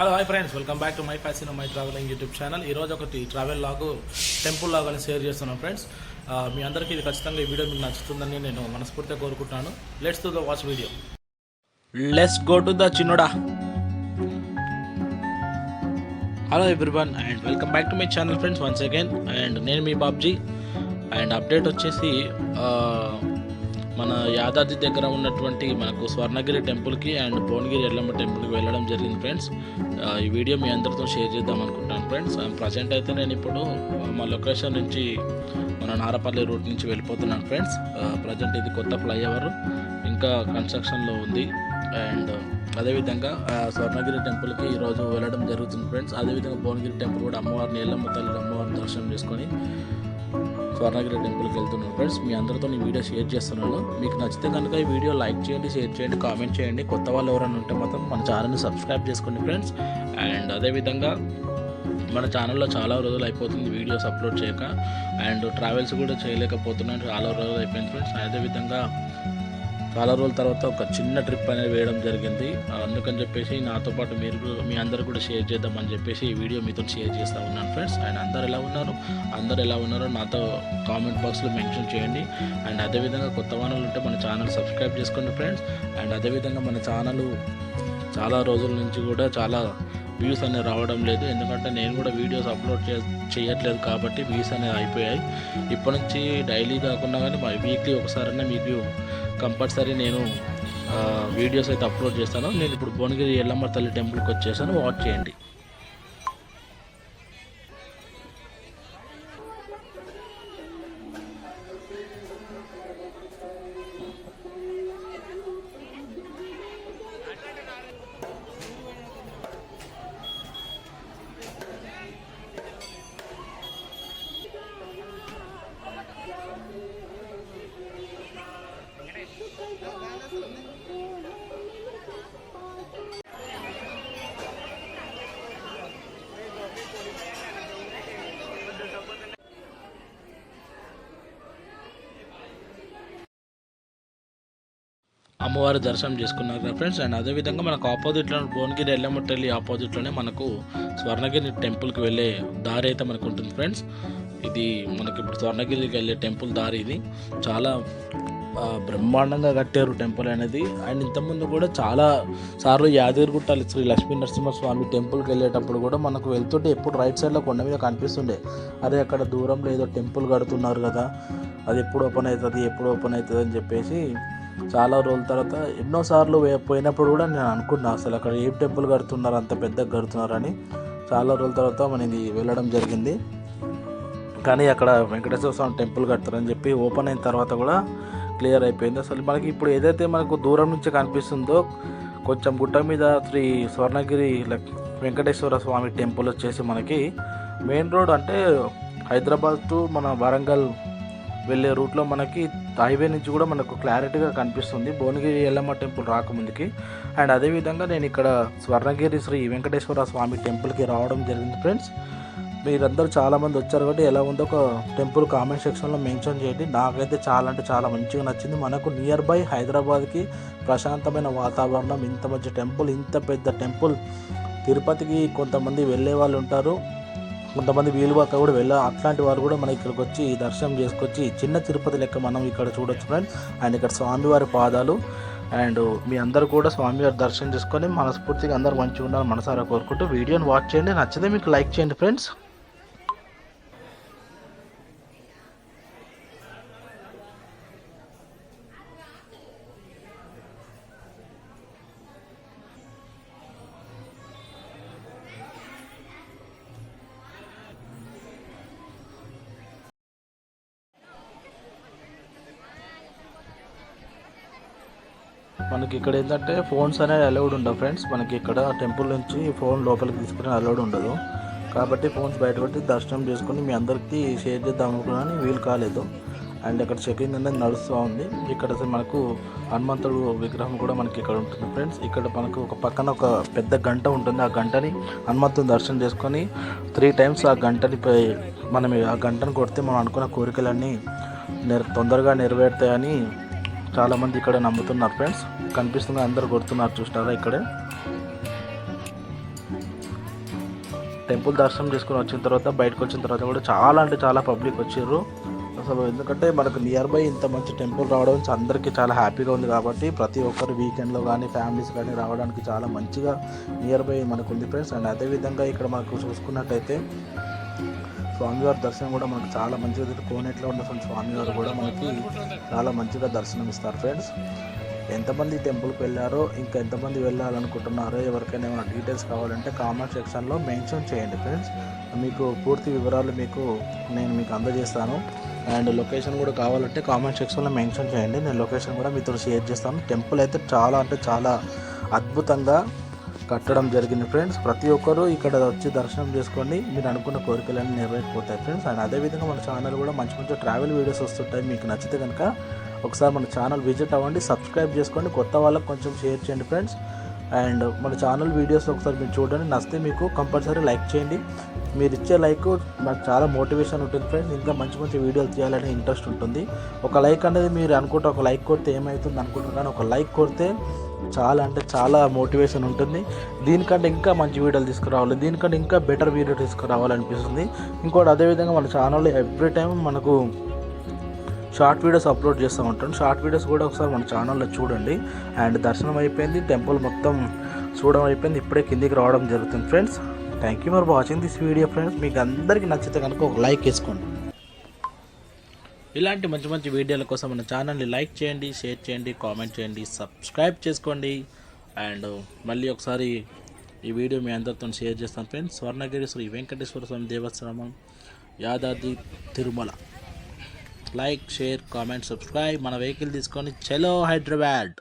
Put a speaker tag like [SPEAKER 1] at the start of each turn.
[SPEAKER 1] Hello my friends welcome back to my fashion my travelling YouTube channel ఈ రోజు ఒకటి travel log temple log అని share చేస్తున్నాను friends మీ అందరికీ ఇది ఖచ్చితంగా ఈ వీడియో మీకు నచ్చుతుందని నేను మనస్ఫూర్తిగా కోరుకుంటున్నాను. Let's to the watch video let's go to the చిన్నోడా hello everyone and welcome back to my channel friends once again and నేను మీ బాబ్జీ. అండ్ అప్డేట్ వచ్చేసి మన యాదాద్రి దగ్గర ఉన్నటువంటి మనకు స్వర్ణగిరి టెంపుల్కి అండ్ భువనగిరి ఎల్లమ్మ టెంపుల్కి వెళ్ళడం జరిగింది ఫ్రెండ్స్. ఈ వీడియో మీ అందరితో షేర్ చేద్దాం అనుకుంటాను ఫ్రెండ్స్. ప్రజెంట్ అయితే నేను ఇప్పుడు మా లొకేషన్ నుంచి మన నారపల్లి రూట్ నుంచి వెళ్ళిపోతున్నాను ఫ్రెండ్స్. ప్రజెంట్ ఇది కొత్త ఫ్లైఓవర్ ఇంకా కన్స్ట్రక్షన్లో ఉంది. అండ్ అదేవిధంగా స్వర్ణగిరి టెంపుల్కి ఈరోజు వెళ్ళడం జరుగుతుంది ఫ్రెండ్స్. అదేవిధంగా భువనగిరి టెంపుల్ కూడా అమ్మవారిని ఎల్లమ్మ తల్లి అమ్మవారిని దర్శనం చేసుకొని స్వర్ణగిరి టెంపుల్కి వెళ్తున్నాను ఫ్రెండ్స్ మీ అందరితో ఈ వీడియో షేర్ చేస్తున్నాను. మీకు నచ్చితే కనుక ఈ వీడియో లైక్ చేయండి షేర్ చేయండి కామెంట్ చేయండి. కొత్త వాళ్ళు ఎవరైనా ఉంటే మాత్రం మన ఛానల్ని సబ్స్క్రైబ్ చేసుకోండి ఫ్రెండ్స్ అండ్ అదేవిధంగా మన ఛానల్లో చాలా రోజులు అయిపోతుంది వీడియోస్ అప్లోడ్ చేయక. అండ్ ట్రావెల్స్ కూడా చేయలేకపోతున్నాను. చాలా రోజులు అయిపోయింది ఫ్రెండ్స్ అదేవిధంగా చాలా రోజుల తర్వాత ఒక చిన్న ట్రిప్ అనేది వేయడం జరిగింది. అందుకని చెప్పేసి నాతో పాటు మీరు మీ అందరు కూడా షేర్ చేద్దామని చెప్పేసి ఈ వీడియో మీతో షేర్ చేస్తూ ఉన్నాను ఫ్రెండ్స్. అండ్ అందరు ఎలా ఉన్నారు? అందరు ఎలా ఉన్నారో నాతో కామెంట్ బాక్స్లో మెన్షన్ చేయండి. అండ్ అదేవిధంగా కొత్త వానలు ఉంటే మన ఛానల్ సబ్స్క్రైబ్ చేసుకోండి ఫ్రెండ్స్. అండ్ అదేవిధంగా మన ఛానల్ చాలా రోజుల నుంచి కూడా చాలా వ్యూస్ అనేవి రావడం లేదు. ఎందుకంటే నేను కూడా వీడియోస్ అప్లోడ్ చే చేయట్లేదు కాబట్టి వ్యూస్ అనేవి అయిపోయాయి. ఇప్పటి నుంచి డైలీ కాకుండా కానీ వీక్లీ ఒకసారైనా మీకు కంపల్సరీ నేను వీడియోస్ అయితే అప్లోడ్ చేస్తాను. నేను ఇప్పుడు భువనగిరి ఎల్లమ్మ తల్లి టెంపుల్కి వచ్చేసాను. వాచ్ చేయండి. అమ్మవారి దర్శనం చేసుకున్నారు ఫ్రెండ్స్ అండ్ అదేవిధంగా మనకు ఆపోజిట్లో భువనగిరి ఎల్లమట్టెల్లి ఆపోజిట్లోనే మనకు స్వర్ణగిరి టెంపుల్కి వెళ్ళే దారి అయితే మనకు ఉంటుంది ఫ్రెండ్స్ ఇది మనకి ఇప్పుడు స్వర్ణగిరికి వెళ్ళే టెంపుల్ దారి ఇది. చాలా బ్రహ్మాండంగా కట్టారు టెంపుల్ అనేది. అండ్ ఇంతకుముందు కూడా చాలా సార్లు యాదగిరిగుట్ట శ్రీ లక్ష్మీ నరసింహస్వామి టెంపుల్కి వెళ్ళేటప్పుడు కూడా మనకు వెళ్తుంటే ఎప్పుడు రైట్ సైడ్లో కొండ మీద కనిపిస్తుండే. అదే అక్కడ దూరంలో ఏదో టెంపుల్ కడుతున్నారు కదా. అది ఎప్పుడు ఓపెన్ అవుతుంది ఎప్పుడు ఓపెన్ అవుతుంది అని చెప్పేసి చాలా రోజుల తర్వాత ఎన్నోసార్లు పోయినప్పుడు కూడా నేను అనుకున్నా అసలు అక్కడ ఏం టెంపుల్ కడుతున్నారు అంత పెద్దగా కడుతున్నారని. చాలా రోజుల తర్వాత మనది వెళ్ళడం జరిగింది. కానీ అక్కడ వెంకటేశ్వర స్వామి టెంపుల్ కడతారని చెప్పి ఓపెన్ అయిన తర్వాత కూడా క్లియర్ అయిపోయింది. అసలు మనకి ఇప్పుడు ఏదైతే మనకు దూరం నుంచి కనిపిస్తుందో కొంచెం గుట్ట మీద శ్రీ స్వర్ణగిరి వెంకటేశ్వర స్వామి టెంపుల్ వచ్చేసి మనకి మెయిన్ రోడ్ అంటే హైదరాబాద్ టు మన వరంగల్ వెళ్ళే రూట్లో మనకి హైవే నుంచి కూడా మనకు క్లారిటీగా కనిపిస్తుంది. భువనగిరి ఎల్లమ్మ టెంపుల్ రాకముందుకి. అండ్ అదేవిధంగా నేను ఇక్కడ స్వర్ణగిరి శ్రీ వెంకటేశ్వర స్వామి టెంపుల్కి రావడం జరిగింది ఫ్రెండ్స్. మీరందరూ చాలామంది వచ్చారు కాబట్టి ఎలా ఉందో ఒక టెంపుల్ కామెంట్ సెక్షన్లో మెన్షన్ చేయండి. నాకైతే చాలా అంటే చాలా మంచిగా నచ్చింది. మనకు నియర్ బై హైదరాబాద్కి ప్రశాంతమైన వాతావరణం ఇంత మంచి టెంపుల్ ఇంత పెద్ద టెంపుల్. తిరుపతికి కొంతమంది వెళ్ళే వాళ్ళు ఉంటారు. కొంతమంది వీలువాక కూడా వెళ్ళ అట్లాంటి వారు కూడా మన ఇక్కడికి వచ్చి దర్శనం చేసుకొచ్చి చిన్న తిరుపతి లెక్క మనం ఇక్కడ చూడొచ్చు ఫ్రెండ్స్ అండ్ ఇక్కడ స్వామివారి పాదాలు అండ్ మీ అందరు కూడా స్వామివారి దర్శనం చేసుకొని మనస్ఫూర్తిగా అందరూ మంచిగా ఉండాలని మనసారా కోరుకుంటూ వీడియోని వాచ్ చేయండి. నచ్చితే మీకు లైక్ చేయండి ఫ్రెండ్స్ మనకి ఇక్కడ ఏంటంటే ఫోన్స్ అనేది అలౌడ్ ఉండవు ఫ్రెండ్స్ మనకి ఇక్కడ టెంపుల్ నుంచి ఫోన్ లోపలికి తీసుకుని అలౌడ్ ఉండదు. కాబట్టి ఫోన్స్ బయట దర్శనం చేసుకుని మీ అందరికీ షేర్ చేద్దాం అనుకున్నాను వీలు కాలేదు. అండ్ ఇక్కడ చెకింగ్ అనేది నడుస్తూ ఉంది. ఇక్కడ మనకు హనుమంతుడు విగ్రహం కూడా మనకి ఇక్కడ ఉంటుంది ఫ్రెండ్స్ ఇక్కడ మనకు ఒక పక్కన ఒక పెద్ద గంట ఉంటుంది. ఆ గంటని హనుమంతుని దర్శనం చేసుకొని త్రీ టైమ్స్ ఆ గంటని మనం ఆ గంటను కొడితే మనం అనుకున్న కోరికలన్నీ నెర తొందరగా నెరవేరుతాయని చాలామంది ఇక్కడ నమ్ముతున్నారు ఫ్రెండ్స్ కనిపిస్తుంది అందరు కొడుతున్నారు చూస్తారా ఇక్కడే? టెంపుల్ దర్శనం చేసుకుని వచ్చిన తర్వాత బయటకు వచ్చిన తర్వాత కూడా చాలా అంటే చాలా పబ్లిక్ వచ్చారు. అసలు ఎందుకంటే మనకు నియర్ బై ఇంత మంచి టెంపుల్ రావడం అందరికీ చాలా హ్యాపీగా ఉంది కాబట్టి ప్రతి ఒక్కరు వీకెండ్లో కానీ ఫ్యామిలీస్ కానీ రావడానికి చాలా మంచిగా నియర్ బై మనకు ఉంది ఫ్రెండ్స్ అండ్ అదేవిధంగా ఇక్కడ మనకు చూసుకున్నట్టయితే స్వామివారి దర్శనం కూడా మనకు చాలా మంచిగా జరుగుతుంది. కోనేట్లో ఉన్నటువంటి స్వామివారు కూడా మనకి చాలా మంచిగా దర్శనం ఇస్తారు ఫ్రెండ్స్ ఎంతమంది టెంపుల్కి వెళ్ళారో ఇంకా ఎంతమంది వెళ్ళాలనుకుంటున్నారో ఎవరికైనా ఏమైనా డీటెయిల్స్ కావాలంటే కామెంట్ సెక్షన్లో మెన్షన్ చేయండి ఫ్రెండ్స్. మీకు పూర్తి వివరాలు మీకు నేను మీకు అందజేస్తాను. అండ్ లొకేషన్ కూడా కావాలంటే కామెంట్ సెక్షన్లో మెన్షన్ చేయండి. నేను లొకేషన్ కూడా మీతో షేర్ చేస్తాను. టెంపుల్ అయితే చాలా అంటే చాలా అద్భుతంగా కట్టడం జరిగింది ఫ్రెండ్స్. ప్రతి ఒక్కరూ ఇక్కడ వచ్చి దర్శనం చేసుకోండి మీరు అనుకున్న కోరికలన్నీ నెరవేరిపోతాయి ఫ్రెండ్స్. అండ్ అదేవిధంగా మన ఛానల్ కూడా మంచి మంచి ట్రావెల్ వీడియోస్ వస్తుంటాయి. మీకు నచ్చితే కనుక ఒకసారి మన ఛానల్ విజిట్ అవ్వండి సబ్స్క్రైబ్ చేసుకోండి కొత్త వాళ్ళకి కొంచెం షేర్ చేయండి ఫ్రెండ్స్. అండ్ మన ఛానల్ వీడియోస్ ఒకసారి మీరు చూడండి నచ్చితే మీకు కంపల్సరీ లైక్ చేయండి. మీరు ఇచ్చే లైక్ నాకు చాలా మోటివేషన్ ఉంటుంది ఫ్రెండ్స్. ఇంకా మంచి మంచి వీడియోలు చేయాలనే ఇంట్రెస్ట్ ఉంటుంది. ఒక లైక్ అనేది మీరు అనుకుంటే ఒక లైక్ కొడితే ఏమవుతుంది అనుకుంటున్నాను కానీ ఒక లైక్ కొడితే చాలా అంటే చాలా మోటివేషన్ ఉంటుంది. దీనికంటే ఇంకా మంచి వీడియోలు తీసుకురావాలి దీనికంటే ఇంకా బెటర్ వీడియో తీసుకురావాలనిపిస్తుంది. ఇంకోటి అదేవిధంగా మన ఛానల్లో ఎవ్రీ టైం మనకు షార్ట్ వీడియోస్ అప్లోడ్ చేస్తూ ఉంటాను. షార్ట్ వీడియోస్ కూడా ఒకసారి మన ఛానల్లో చూడండి. అండ్ దర్శనం అయిపోయింది. టెంపుల్ మొత్తం చూడడం అయిపోయింది. ఇప్పుడే కిందికి రావడం జరుగుతుంది friends. Thank you for watching this video friends మీకు అందరికీ నచ్చితే కనుక ఒక లైక్ వేసుకోండి. ఇలాంటి మంచి మంచి వీడియోల కోసం మన ఛానల్ని లైక్ చేయండి షేర్ చేయండి కామెంట్ చేయండి సబ్స్క్రైబ్ చేసుకోండి. అండ్ మళ్ళీ ఒకసారి ఈ వీడియో మీ అందరితో షేర్ చేస్తాను ఫ్రెండ్స్. స్వర్ణగిరి శ్రీ వెంకటేశ్వర స్వామి దేవస్థానం Yadadri Tirumala. Like share comment subscribe మన వెహికల్ తీసుకొని చలో హైదరాబాద్.